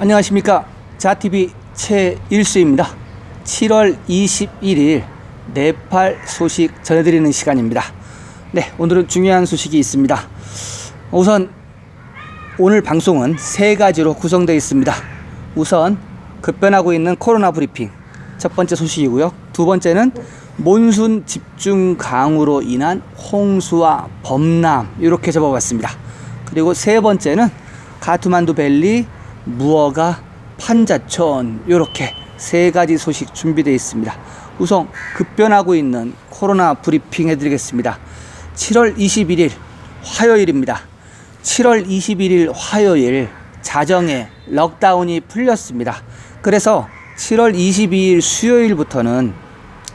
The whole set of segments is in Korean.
안녕하십니까. 자TV 최일수입니다. 7월 21일 네팔 소식 전해드리는 시간입니다. 네, 오늘은 중요한 소식이 있습니다. 우선 오늘 방송은 세 가지로 구성되어 있습니다. 우선 급변하고 있는 코로나 브리핑 첫 번째 소식이고요. 두 번째는 몬순 집중 강우로 인한 홍수와 범람 이렇게 접어봤습니다. 그리고 세 번째는 가투만두 밸리, 무어가, 판자촌 이렇게 세 가지 소식 준비되어 있습니다. 우선 급변하고 있는 코로나 브리핑 해드리겠습니다. 7월 21일 화요일입니다. 7월 21일 화요일 자정에 럭다운이 풀렸습니다. 그래서 7월 22일 수요일부터는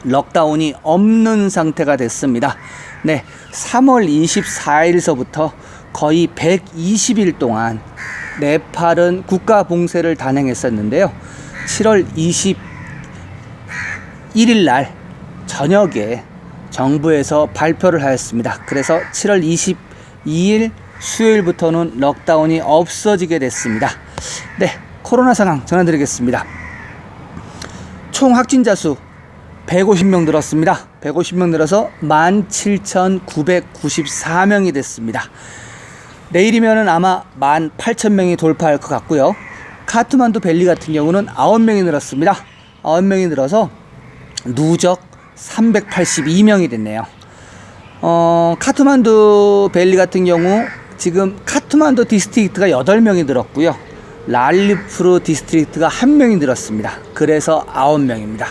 럭다운이 없는 상태가 됐습니다. 네, 3월 24일서부터 거의 120일 동안 네팔은 국가 봉쇄를 단행했었는데요. 7월 21일 날 저녁에 정부에서 발표를 하였습니다. 그래서 7월 22일 수요일부터는 럭다운이 없어지게 됐습니다. 네, 코로나 상황 전해드리겠습니다. 총 확진자 수 150명 늘었습니다. 150명 늘어서 17,994명이 됐습니다. 내일이면은 아마 18,000명이 돌파할 것 같고요. 카트만두 밸리 같은 경우는 9명이 늘었습니다. 9명이 늘어서 누적 382명이 됐네요. 어, 카트만두 밸리 같은 경우 지금 카트만두 디스트릭트가 8명이 늘었고요. 랄리프루 디스트릭트가 1명이 늘었습니다. 그래서 9명입니다.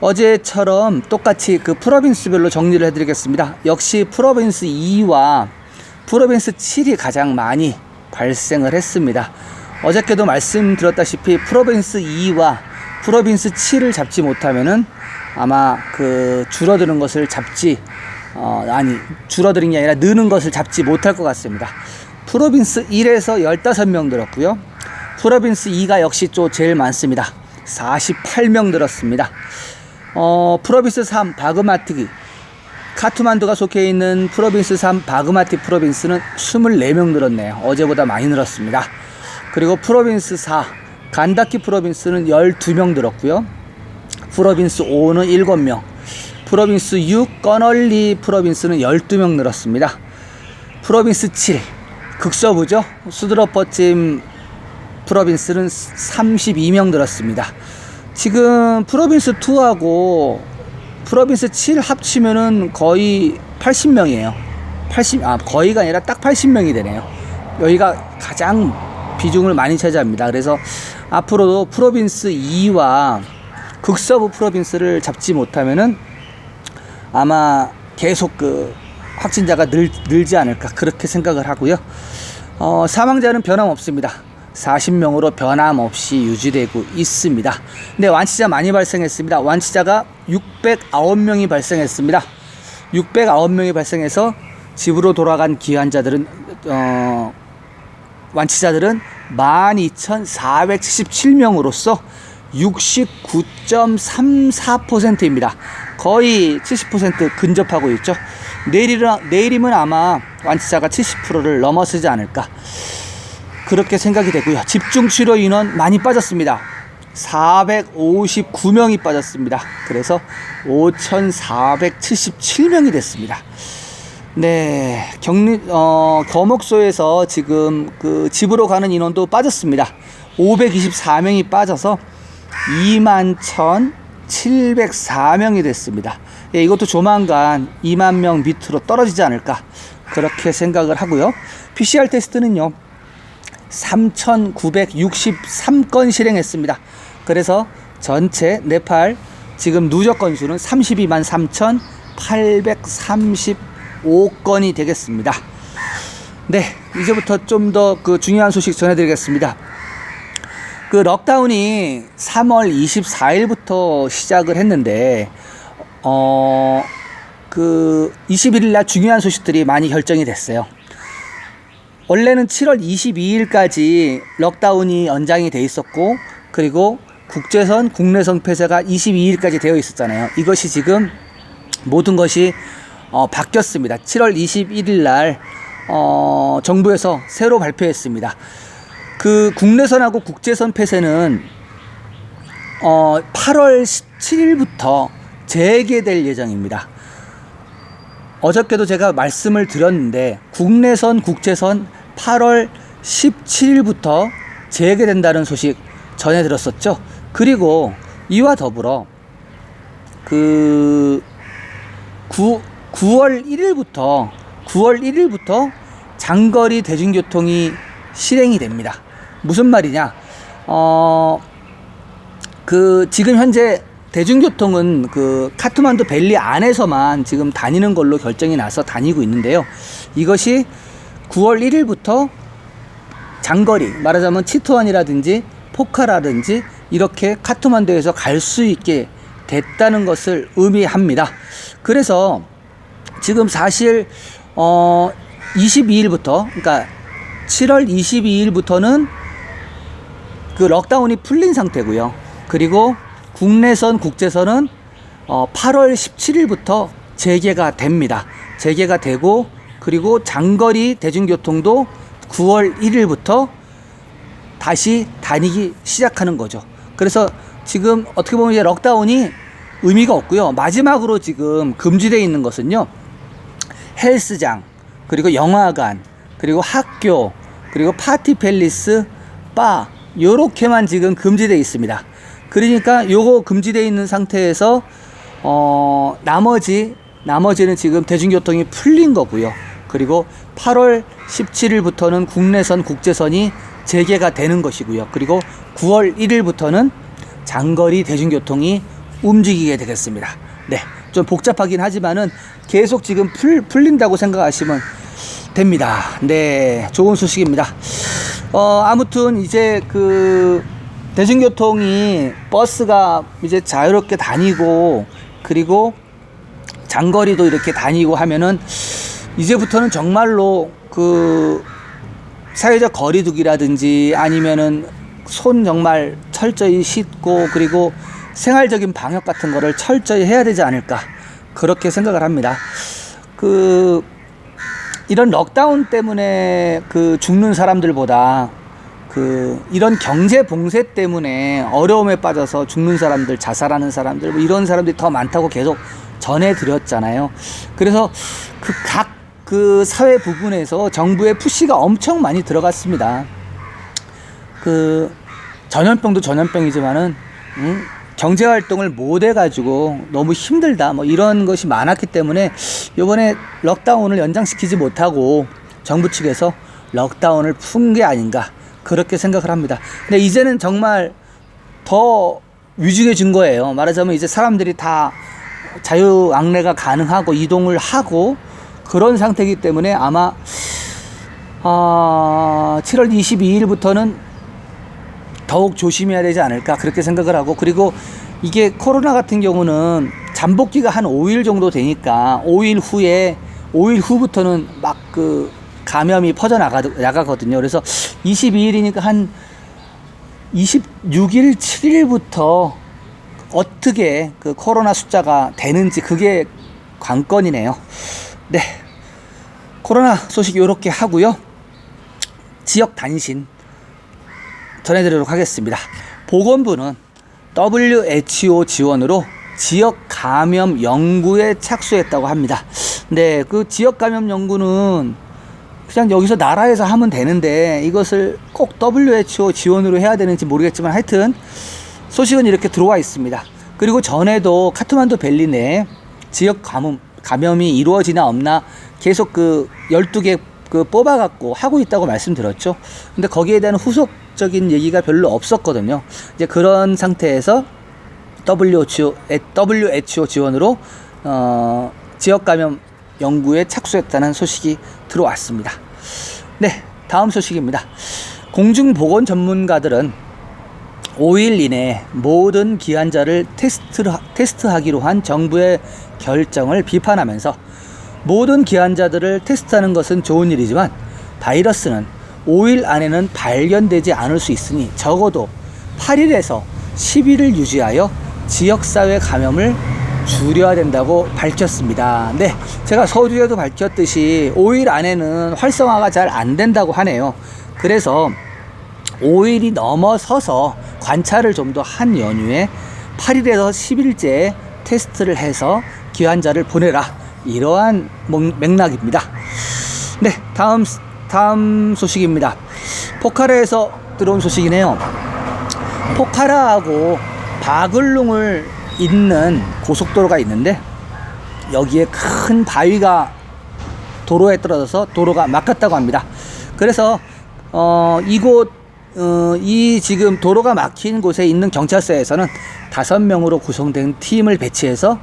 어제처럼 똑같이 그 프로빈스별로 정리를 해드리겠습니다. 역시 프로빈스 2와 프로빈스 7이 가장 많이 발생을 했습니다. 어저께도 말씀드렸다시피 프로빈스 2와 프로빈스 7을 잡지 못하면은 아마 그 줄어드는 것을 잡지 어 아니 줄어드는 게 아니라 느는 것을 잡지 못할 것 같습니다. 프로빈스 1에서 15명 늘었고요. 프로빈스 2가 역시 또 제일 많습니다. 48명 늘었습니다. 어, 프로빈스 3 바그마티기 카투만두가 속해 있는 프로빈스 3 바그마티 프로빈스는 24명 늘었네요. 어제보다 많이 늘었습니다. 그리고 프로빈스 4 간다키 프로빈스는 12명 늘었고요. 프로빈스 5는 7명. 프로빈스 6 꺼널리 프로빈스는 12명 늘었습니다. 프로빈스 7 극서부죠. 수드러퍼찜 프로빈스는 32명 늘었습니다. 지금 프로빈스 2하고 프로빈스 7 합치면은 거의 80명이에요. 80, 아, 거의가 아니라 딱 80명이 되네요. 여기가 가장 비중을 많이 차지합니다. 그래서 앞으로도 프로빈스 2와 극서부 프로빈스를 잡지 못하면은 아마 계속 그 확진자가 늘, 늘지 않을까 그렇게 생각을 하고요. 어, 사망자는 변함없습니다. 40명으로 변함없이 유지되고 있습니다. 근데 완치자 많이 발생했습니다. 완치자가 609명이 발생했습니다. 609명이 발생해서 집으로 돌아간 기환자들은 어, 완치자들은 12,477명으로서 69.34%입니다. 거의 70% 근접하고 있죠. 내일이라, 내일이면 아마 완치자가 70%를 넘어서지 않을까. 그렇게 생각이 되고요. 집중 치료 인원 많이 빠졌습니다. 459명이 빠졌습니다. 그래서 5,477명이 됐습니다. 네, 격리 어 거목소에서 지금 그 집으로 가는 인원도 빠졌습니다. 524명이 빠져서 21,704명이 됐습니다. 예, 이것도 조만간 2만 명 밑으로 떨어지지 않을까 그렇게 생각을 하고요. PCR 테스트는요. 3,963건 실행했습니다. 그래서 전체 네팔 지금 누적 건수는 32만 3,835건이 되겠습니다. 네, 이제부터 좀 더 그 중요한 소식 전해드리겠습니다. 그 럭다운이 3월 24일부터 시작을 했는데, 어, 그 21일 날 중요한 소식들이 많이 결정이 됐어요. 원래는 7월 22일까지 럭다운이 연장이 돼 있었고 그리고 국제선 국내선 폐쇄가 22일까지 되어 있었잖아요. 이것이 지금 모든 것이 어, 바뀌었습니다. 7월 21일 날 어, 정부에서 새로 발표했습니다. 그 국내선하고 국제선 폐쇄는 어 8월 17일부터 재개될 예정입니다. 어저께도 제가 말씀을 드렸는데 국내선 국제선 8월 17일부터 재개된다는 소식 전해 들었었죠. 그리고 이와 더불어 그 9, 9월 1일부터 9월 1일부터 장거리 대중교통이 실행이 됩니다. 무슨 말이냐? 어, 그 지금 현재 대중교통은 그 카트만두 밸리 안에서만 지금 다니는 걸로 결정이 나서 다니고 있는데요. 이것이 9월 1일부터 장거리 말하자면 치토안이라든지 포카라든지 이렇게 카트만두에서 갈 수 있게 됐다는 것을 의미합니다. 그래서 지금 사실 어 22일부터 그러니까 7월 22일부터는 그 럭다운이 풀린 상태고요. 그리고 국내선 국제선은 어 8월 17일부터 재개가 됩니다. 재개가 되고 그리고 장거리 대중교통도 9월 1일부터 다시 다니기 시작하는 거죠. 그래서 지금 어떻게 보면 이제 럭다운이 의미가 없고요. 마지막으로 지금 금지되어 있는 것은요. 헬스장, 그리고 영화관, 그리고 학교, 그리고 파티 팰리스, 바, 요렇게만 지금 금지되어 있습니다. 그러니까 요거 금지되어 있는 상태에서 어, 나머지, 나머지는 지금 대중교통이 풀린 거고요. 그리고 8월 17일부터는 국내선, 국제선이 재개가 되는 것이고요. 그리고 9월 1일부터는 장거리 대중교통이 움직이게 되겠습니다. 네. 좀 복잡하긴 하지만은 계속 지금 풀, 풀린다고 생각하시면 됩니다. 네. 좋은 소식입니다. 어, 아무튼 이제 그 대중교통이 버스가 이제 자유롭게 다니고 그리고 장거리도 이렇게 다니고 하면은 이제부터는 정말로 그 사회적 거리두기라든지 아니면은 손 정말 철저히 씻고 그리고 생활적인 방역 같은 거를 철저히 해야 되지 않을까 그렇게 생각을 합니다. 그 이런 럭다운 때문에 그 죽는 사람들보다 그 이런 경제 봉쇄 때문에 어려움에 빠져서 죽는 사람들, 자살하는 사람들 뭐 이런 사람들이 더 많다고 계속 전해 드렸잖아요. 그래서 그각 그 사회 부분에서 정부의 푸시가 엄청 많이 들어갔습니다. 그 전염병도 전염병이지만은 음, 경제 활동을 못 해가지고 너무 힘들다 뭐 이런 것이 많았기 때문에 이번에 럭다운을 연장시키지 못하고 정부 측에서 럭다운을 푼 게 아닌가 그렇게 생각을 합니다. 근데 이제는 정말 더 위중해진 거예요. 말하자면 이제 사람들이 다 자유 왕래가 가능하고 이동을 하고 그런 상태이기 때문에 아마 아, 7월 22일부터는 더욱 조심해야 되지 않을까 그렇게 생각을 하고 그리고 이게 코로나 같은 경우는 잠복기가 한 5일 정도 되니까 5일 후에 5일 후부터는 막 그 감염이 퍼져 나가 나가거든요. 그래서 22일이니까 한 26일, 7일부터 어떻게 그 코로나 숫자가 되는지 그게 관건이네요. 네. 코로나 소식 이렇게 하고요. 지역 단신 전해드리도록 하겠습니다. 보건부는 WHO 지원으로 지역 감염 연구에 착수했다고 합니다. 네, 그 지역 감염 연구는 그냥 여기서 나라에서 하면 되는데 이것을 꼭 WHO 지원으로 해야 되는지 모르겠지만 하여튼 소식은 이렇게 들어와 있습니다. 그리고 전에도 카트만두 밸리 내 지역 감염, 감염이 이루어지나 없나 계속 그 12개 그 뽑아갖고 하고 있다고 말씀드렸죠. 근데 거기에 대한 후속적인 얘기가 별로 없었거든요. 이제 그런 상태에서 WHO, WHO 지원으로 어, 지역 감염 연구에 착수했다는 소식이 들어왔습니다. 네, 다음 소식입니다. 공중보건 전문가들은 5일 이내 모든 기한자를 테스트, 테스트하기로 한 정부의 결정을 비판하면서 모든 기한자들을 테스트하는 것은 좋은 일이지만 바이러스는 5일 안에는 발견되지 않을 수 있으니 적어도 8일에서 10일을 유지하여 지역사회 감염을 줄여야 된다고 밝혔습니다. 네, 제가 서두에도 밝혔듯이 5일 안에는 활성화가 잘 안 된다고 하네요. 그래서 5일이 넘어서서 관찰을 좀 더 한 연후에 8일에서 10일째 테스트를 해서 기환자를 보내라. 이러한 목- 맥락입니다. 네, 다음 다음 소식입니다. 포카라에서 들어온 소식이네요. 포카라하고 바글룽을 잇는 고속도로가 있는데 여기에 큰 바위가 도로에 떨어져서 도로가 막혔다고 합니다. 그래서 어, 이곳 어, 이 지금 도로가 막힌 곳에 있는 경찰서에서는 다섯 명으로 구성된 팀을 배치해서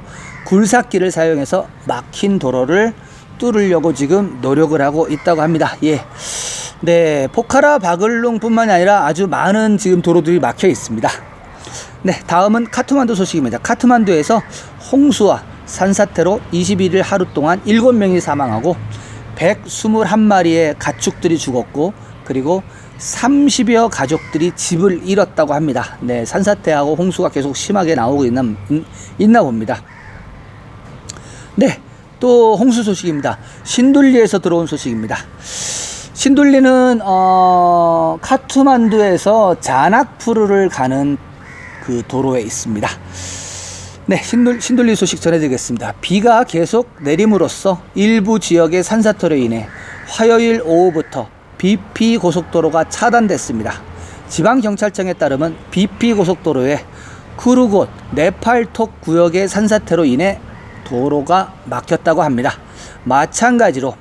굴삭기를 사용해서 막힌 도로를 뚫으려고 지금 노력을 하고 있다고 합니다. 예. 네, 포카라 바글룽뿐만이 아니라 아주 많은 지금 도로들이 막혀 있습니다. 네, 다음은 카트만두 소식입니다. 카트만두에서 홍수와 산사태로 21일 하루 동안 7명이 사망하고 121마리의 가축들이 죽었고 그리고 30여 가족들이 집을 잃었다고 합니다. 네, 산사태하고 홍수가 계속 심하게 나오고 있나, 있나 봅니다. 네, 또 홍수 소식입니다. 신둘리에서 들어온 소식입니다. 신둘리는 어, 카투만두에서 자낙푸르를 가는 그 도로에 있습니다. 네, 신둘, 신둘리 소식 전해드리겠습니다. 비가 계속 내림으로써 일부 지역의 산사태로 인해 화요일 오후부터 BP 고속도로가 차단됐습니다. 지방경찰청에 따르면 BP 고속도로에 쿠르곳, 네팔톡 구역의 산사태로 인해 도로가 막혔다고 합니다. 마찬가지로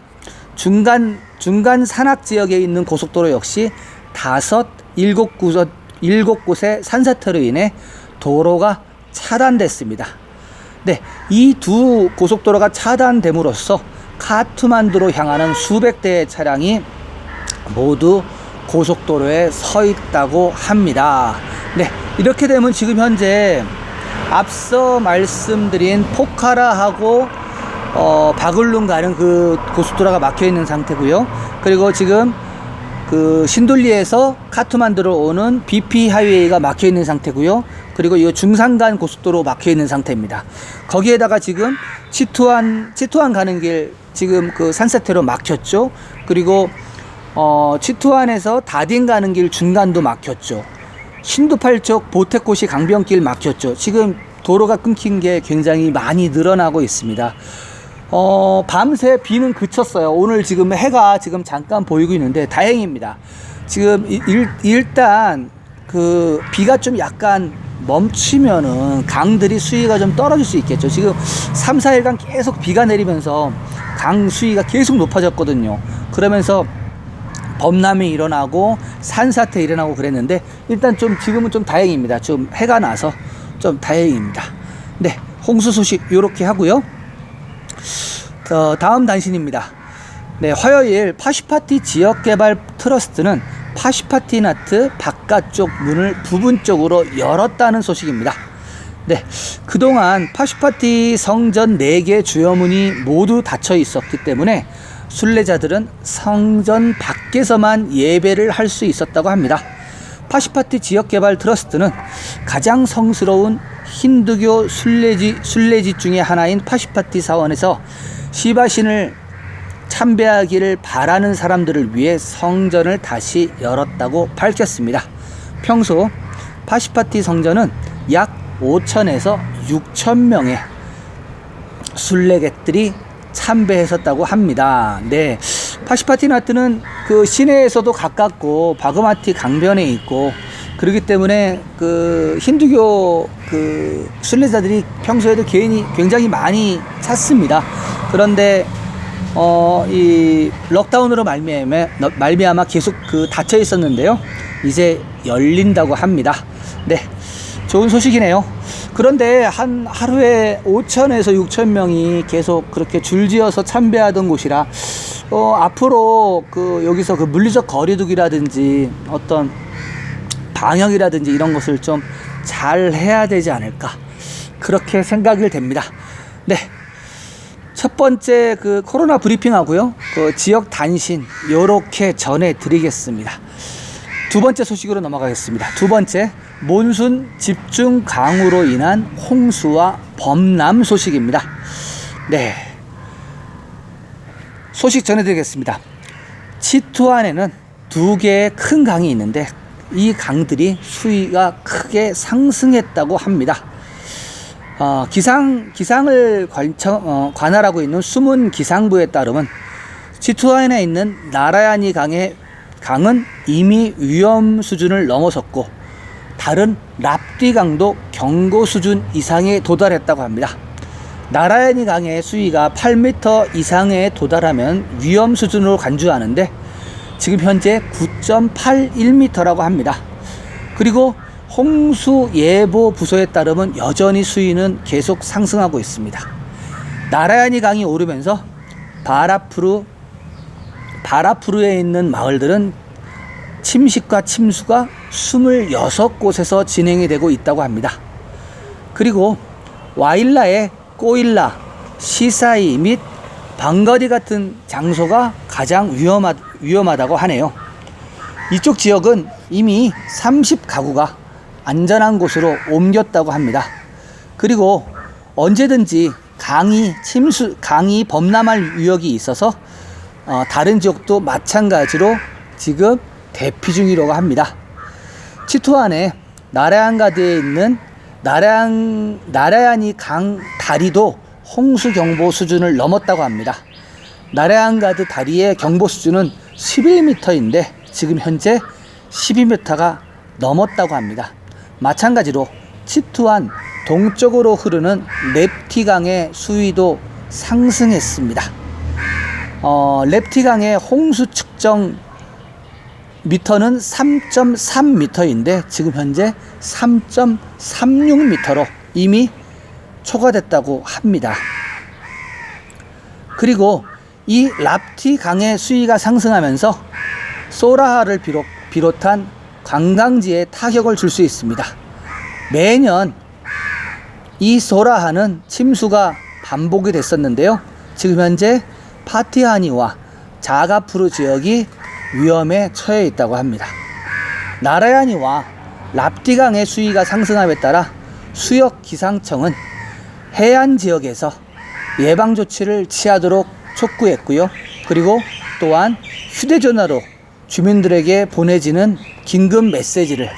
중간 중간 산악 지역에 있는 고속도로 역시 다섯 일곱 곳 일곱 곳의 산사태로 인해 도로가 차단됐습니다. 네, 이 두 고속도로가 차단됨으로써 카투만두로 향하는 수백 대의 차량이 모두 고속도로에 서 있다고 합니다. 네, 이렇게 되면 지금 현재 앞서 말씀드린 포카라하고 어, 바글룽 가는 그 고속도로가 막혀 있는 상태고요. 그리고 지금 그 신돌리에서 카트만두로 오는 BP 하이웨이가 막혀 있는 상태고요. 그리고 이 중산간 고속도로 막혀 있는 상태입니다. 거기에다가 지금 치투안 치투안 가는 길 지금 그 산사태로 막혔죠. 그리고 어 치투안에서 다딘 가는 길 중간도 막혔죠. 신두팔 쪽 보태꽃이 강변길 막혔죠. 지금 도로가 끊긴 게 굉장히 많이 늘어나고 있습니다. 어, 밤새 비는 그쳤어요. 오늘 지금 해가 지금 잠깐 보이고 있는데 다행입니다. 지금 일, 일단 그 비가 좀 약간 멈추면은 강들이 수위가 좀 떨어질 수 있겠죠. 지금 3, 4일간 계속 비가 내리면서 강 수위가 계속 높아졌거든요. 그러면서 범람이 일어나고 산사태 일어나고 그랬는데 일단 좀 지금은 좀 다행입니다. 좀 해가 나서 좀 다행입니다. 네, 홍수 소식 이렇게 하고요. 어, 다음 단신입니다. 네, 화요일 파시파티 지역개발 트러스트는 파시파티나트 바깥쪽 문을 부분적으로 열었다는 소식입니다. 네, 그동안 파시파티 성전 4개 주요 문이 모두 닫혀 있었기 때문에 순례자들은 성전 밖에서만 예배를 할 수 있었다고 합니다. 파시파티 지역개발 트러스트는 가장 성스러운 힌두교 순례지, 순례지 중의 하나인 파시파티 사원에서 시바신을 참배하기를 바라는 사람들을 위해 성전을 다시 열었다고 밝혔습니다. 평소 파시파티 성전은 약 5천에서 6천 명의 순례객들이 참배했었다고 합니다. 네. 파시파티나트는 그 시내에서도 가깝고 바그마티 강변에 있고 그렇기 때문에 그 힌두교 그 순례자들이 평소에도 개인이 굉장히 많이 찾습니다. 그런데 어 이 럭다운으로 말미암아 말미암아 계속 그 닫혀 있었는데요. 이제 열린다고 합니다. 네. 좋은 소식이네요. 그런데 한 하루에 5천에서 6천 명이 계속 그렇게 줄지어서 참배하던 곳이라 어, 앞으로 그 여기서 그 물리적 거리두기라든지 어떤 방역이라든지 이런 것을 좀 잘 해야 되지 않을까 그렇게 생각이 됩니다. 네. 첫 번째 그 코로나 브리핑하고요. 그 지역 단신 요렇게 전해 드리겠습니다. 두 번째 소식으로 넘어가겠습니다. 두 번째 몬순 집중 강우로 인한 홍수와 범람 소식입니다. 네. 소식 전해드리겠습니다. 치투안에는 두 개의 큰 강이 있는데 이 강들이 수위가 크게 상승했다고 합니다. 어, 기상 기상을 관청, 어, 관할하고 있는 수문 기상부에 따르면 치투안에 있는 나라야니 강의 강은 이미 위험 수준을 넘어섰고 다른 랍디 강도 경고 수준 이상에 도달했다고 합니다. 나라야니 강의 수위가 8m 이상에 도달하면 위험 수준으로 간주하는데 지금 현재 9.81m라고 합니다. 그리고 홍수 예보 부서에 따르면 여전히 수위는 계속 상승하고 있습니다. 나라야니 강이 오르면서 바라프루 바라프루에 있는 마을들은 침식과 침수가 26곳에서 진행이 되고 있다고 합니다. 그리고 와일라의 꼬일라, 시사이 및 방거리 같은 장소가 가장 위험하, 위험하다고 하네요. 이쪽 지역은 이미 30가구가 안전한 곳으로 옮겼다고 합니다. 그리고 언제든지 강이 침수, 강이 범람할 위력이 있어서 어, 다른 지역도 마찬가지로 지금 대피 중이라고 합니다. 치투안에 나라얀가드에 있는 나라얀, 나라얀이 강 다리도 홍수 경보 수준을 넘었다고 합니다. 나라얀가드 다리의 경보 수준은 11m인데 지금 현재 12m가 넘었다고 합니다. 마찬가지로 치투안 동쪽으로 흐르는 랩티강의 수위도 상승했습니다. 어, 랩티강의 홍수 측정 미터는 3.3m인데 지금 현재 3.36m로 이미 초과됐다고 합니다. 그리고 이 랍티 강의 수위가 상승하면서 소라하를 비롯, 비롯한 관광지에 타격을 줄 수 있습니다. 매년 이 소라하는 침수가 반복이 됐었는데요. 지금 현재 파티하니와 자가푸르 지역이 위험에 처해 있다고 합니다. 나라야니와 랍디강의 수위가 상승함에 따라 수역 기상청은 해안 지역에서 예방 조치를 취하도록 촉구했고요. 그리고 또한 휴대전화로 주민들에게 보내지는 긴급 메시지를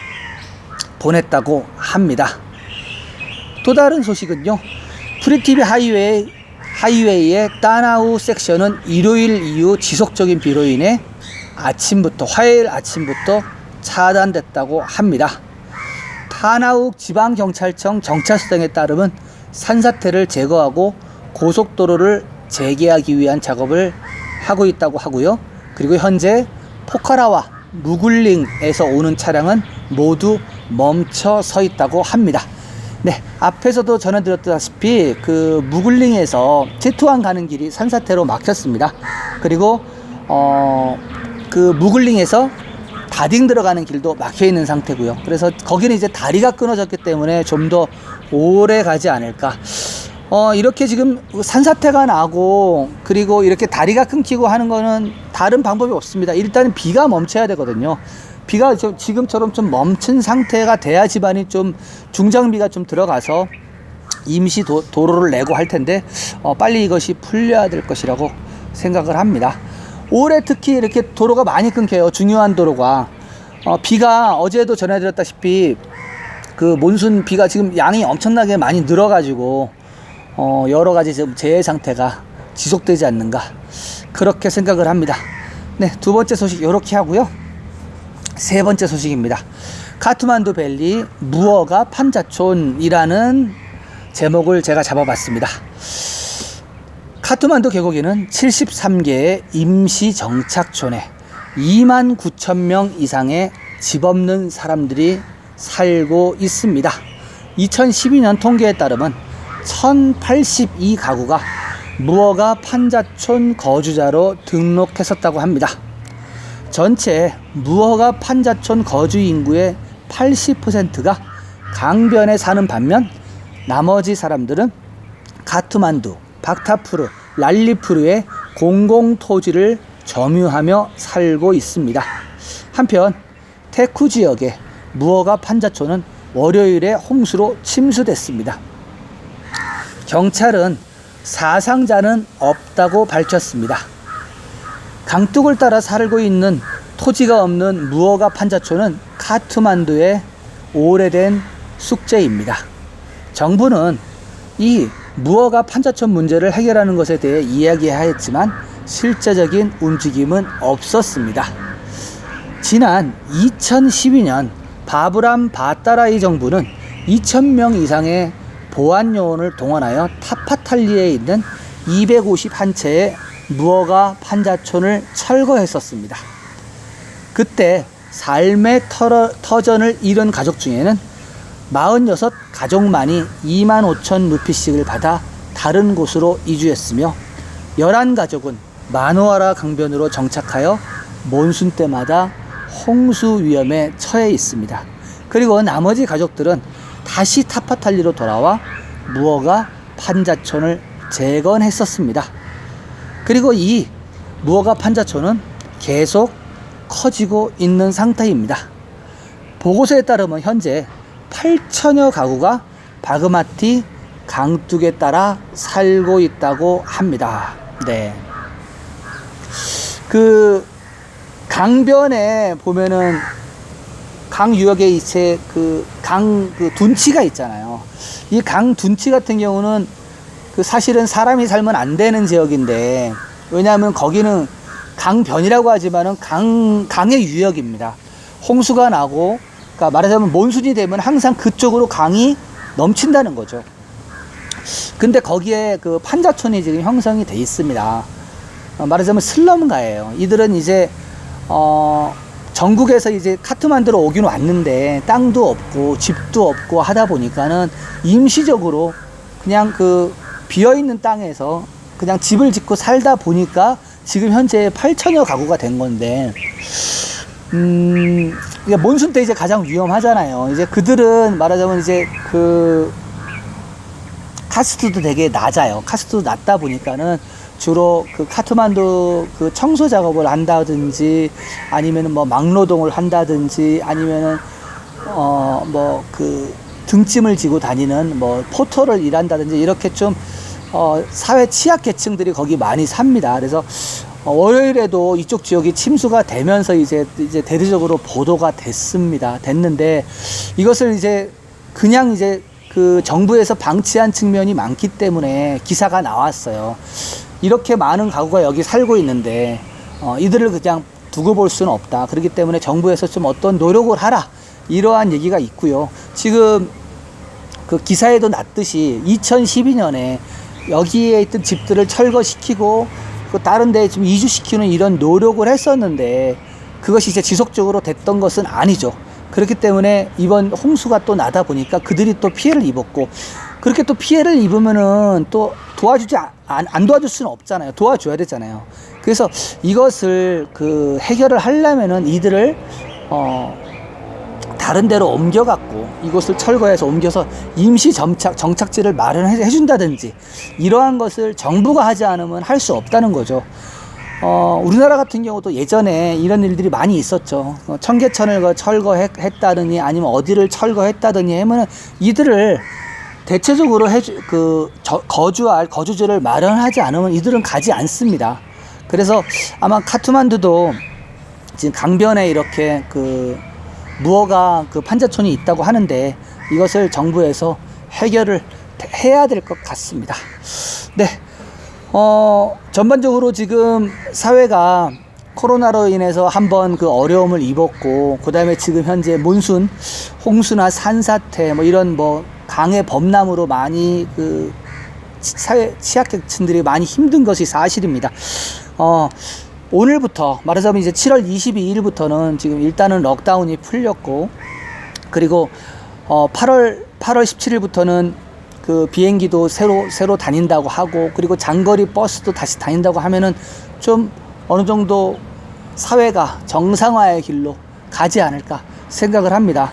보냈다고 합니다. 또 다른 소식은요. 프리티비 하이웨이, 하이웨이의 따나우 섹션은 일요일 이후 지속적인 비로 인해 아침부터, 화요일 아침부터 차단됐다고 합니다. 타나욱 지방경찰청 정찰서장에 따르면 산사태를 제거하고 고속도로를 재개하기 위한 작업을 하고 있다고 하고요. 그리고 현재 포카라와 무굴링에서 오는 차량은 모두 멈춰 서 있다고 합니다. 네, 앞에서도 전해드렸다시피 그 무굴링에서 제투항 가는 길이 산사태로 막혔습니다. 그리고 어, 그 무굴링에서 다딩 들어가는 길도 막혀 있는 상태고요. 그래서 거기는 이제 다리가 끊어졌기 때문에 좀 더 오래 가지 않을까. 어, 이렇게 지금 산사태가 나고 그리고 이렇게 다리가 끊기고 하는 거는 다른 방법이 없습니다. 일단은 비가 멈춰야 되거든요. 비가 좀 지금처럼 좀 멈춘 상태가 돼야 집안이 좀 중장비가 좀 들어가서 임시 도, 도로를 내고 할 텐데 어, 빨리 이것이 풀려야 될 것이라고 생각을 합니다. 올해 특히 이렇게 도로가 많이 끊겨요. 중요한 도로가. 어, 비가 어제도 전해드렸다시피 그 몬순 비가 지금 양이 엄청나게 많이 늘어가지고 어, 여러 가지 지금 재해 상태가 지속되지 않는가 그렇게 생각을 합니다. 네, 두 번째 소식 이렇게 하고요. 세 번째 소식입니다. 카트만두 밸리 무어가 판자촌이라는 제목을 제가 잡아봤습니다. 카트만두 계곡에는 73개의 임시 정착촌에 2만 9천 명 이상의 집 없는 사람들이 살고 있습니다. 2012년 통계에 따르면 1082가구가 무어가 판자촌 거주자로 등록했었다고 합니다. 전체 무허가 판자촌 거주 인구의 80%가 강변에 사는 반면 나머지 사람들은 가트만두, 박타푸르, 랄리푸르의 공공 토지를 점유하며 살고 있습니다. 한편 테쿠 지역의 무허가 판자촌은 월요일에 홍수로 침수됐습니다. 경찰은 사상자는 없다고 밝혔습니다. 강둑을 따라 살고 있는 토지가 없는 무허가 판자촌은 카트만두의 오래된 숙제입니다. 정부는 이 무허가 판자촌 문제를 해결하는 것에 대해 이야기하였지만 실제적인 움직임은 없었습니다. 지난 2012년 바브람 바따라이 정부는 2,000명 이상의 보안 요원을 동원하여 타파탈리에 있는 251채의 무허가 판자촌을 철거했었습니다. 그때 삶의 터전을 잃은 가족 중에는 46 가족만이 2만 5천 루피씩을 받아 다른 곳으로 이주했으며 11가족은 마누아라 강변으로 정착하여 몬순 때마다 홍수 위험에 처해 있습니다. 그리고 나머지 가족들은 다시 타파탈리로 돌아와 무허가 판자촌을 재건했었습니다. 그리고 이 무허가 판자촌은 계속 커지고 있는 상태입니다. 보고서에 따르면 현재 8천여 가구가 바그마티 강둑에 따라 살고 있다고 합니다. 네. 그 강변에 보면은 강 유역에 이제 그강 그 둔치가 있잖아요. 이 강 둔치 같은 경우는 그 사실은 사람이 살면 안 되는 지역인데 왜냐하면 거기는 강변이라고 하지만은 강 강의 유역입니다. 홍수가 나고 그러니까 말하자면 몬순이 되면 항상 그쪽으로 강이 넘친다는 거죠. 근데 거기에 그 판자촌이 지금 형성이 돼 있습니다. 어, 말하자면 슬럼가예요. 이들은 이제 어 전국에서 이제 카트만드로 오긴 왔는데 땅도 없고 집도 없고 하다 보니까는 임시적으로 그냥 그 비어 있는 땅에서 그냥 집을 짓고 살다 보니까 지금 현재 8천여 가구가 된 건데 음 이게 몬순 때 이제 가장 위험하잖아요. 이제 그들은 말하자면 이제 그 카스트도 되게 낮아요. 카스트도 낮다 보니까는 주로 그 카트만두 그 청소 작업을 한다든지 아니면은 뭐 막노동을 한다든지 아니면은 어 뭐 그 등짐을 지고 다니는 뭐 포터를 일한다든지 이렇게 좀 어 사회 취약 계층들이 거기 많이 삽니다. 그래서 어, 월요일에도 이쪽 지역이 침수가 되면서 이제 이제 대대적으로 보도가 됐습니다. 됐는데 이것을 이제 그냥 이제 그 정부에서 방치한 측면이 많기 때문에 기사가 나왔어요. 이렇게 많은 가구가 여기 살고 있는데 어, 이들을 그냥 두고 볼 수는 없다. 그렇기 때문에 정부에서 좀 어떤 노력을 하라. 이러한 얘기가 있고요. 지금 그 기사에도 났듯이 2012년에 여기에 있던 집들을 철거시키고 그 다른 데에 좀 이주시키는 이런 노력을 했었는데 그것이 이제 지속적으로 됐던 것은 아니죠. 그렇기 때문에 이번 홍수가 또 나다 보니까 그들이 또 피해를 입었고 그렇게 또 피해를 입으면은 또 도와주지 아- 안, 안 도와줄 수는 없잖아요. 도와줘야 되잖아요. 그래서 이것을 그 해결을 하려면은 이들을 어 다른 데로 옮겨갖고 이곳을 철거해서 옮겨서 임시 정착 정착지를 마련해 준다든지 이러한 것을 정부가 하지 않으면 할 수 없다는 거죠. 어, 우리나라 같은 경우도 예전에 이런 일들이 많이 있었죠. 어, 청계천을 그 철거했다더니 아니면 어디를 철거했다더니 하면 이들을 대체적으로 해주, 그, 저, 거주할, 거주지를 마련하지 않으면 이들은 가지 않습니다. 그래서 아마 카트만두도 지금 강변에 이렇게 그 무허가 그 판자촌이 있다고 하는데 이것을 정부에서 해결을 해야 될 것 같습니다. 네. 어, 전반적으로 지금 사회가 코로나로 인해서 한번 그 어려움을 입었고, 그 다음에 지금 현재 몬순, 홍수나 산사태, 뭐 이런 뭐 강의 범람으로 많이 그 사회 취약계층들이 많이 힘든 것이 사실입니다. 어, 오늘부터 말하자면 이제 7월 22일부터는 지금 일단은 럭다운이 풀렸고, 그리고 어 8월 8월 17일부터는 그 비행기도 새로 새로 다닌다고 하고 그리고 장거리 버스도 다시 다닌다고 하면은 좀 어느 정도 사회가 정상화의 길로 가지 않을까 생각을 합니다.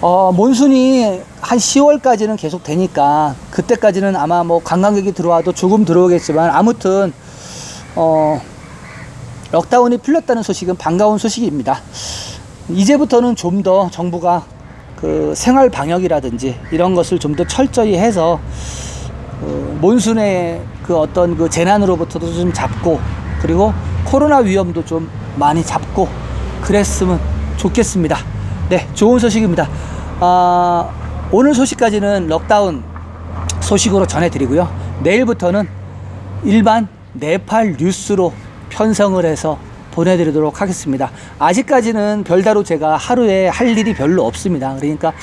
어, 몬순이 한 10월까지는 계속 되니까 그때까지는 아마 뭐 관광객이 들어와도 조금 들어오겠지만 아무튼 어, 럭다운이 풀렸다는 소식은 반가운 소식입니다. 이제부터는 좀 더 정부가 그 생활 방역이라든지 이런 것을 좀 더 철저히 해서 그 몬순의 그 어떤 그 재난으로부터도 좀 잡고 그리고 코로나 위험도 좀 많이 잡고 그랬으면 좋겠습니다. 네, 좋은 소식입니다. 아, 오늘 소식까지는 럭다운 소식으로 전해드리고요. 내일부터는 일반 네팔 뉴스로 편성을 해서 보내드리도록 하겠습니다. 아직까지는 별다로 제가 하루에 할 일이 별로 없습니다. 그러니까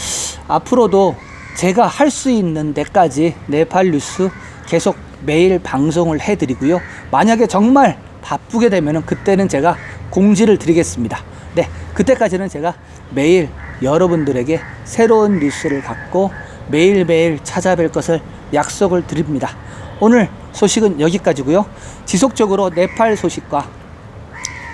앞으로도 제가 할 수 있는 데까지 네팔 뉴스 계속 매일 방송을 해드리고요. 만약에 정말 바쁘게 되면은 그때는 제가 공지를 드리겠습니다. 네, 그때까지는 제가 매일 여러분들에게 새로운 뉴스를 갖고 매일매일 찾아뵐 것을 약속을 드립니다. 오늘 소식은 여기까지고요. 지속적으로 네팔 소식과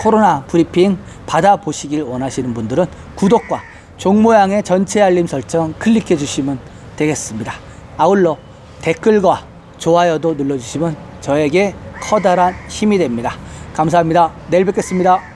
코로나 브리핑 받아보시길 원하시는 분들은 구독과 종 모양의 전체 알림 설정 클릭해 주시면 되겠습니다. 아울러 댓글과 좋아요도 눌러주시면 저에게 커다란 힘이 됩니다. 감사합니다. 내일 뵙겠습니다.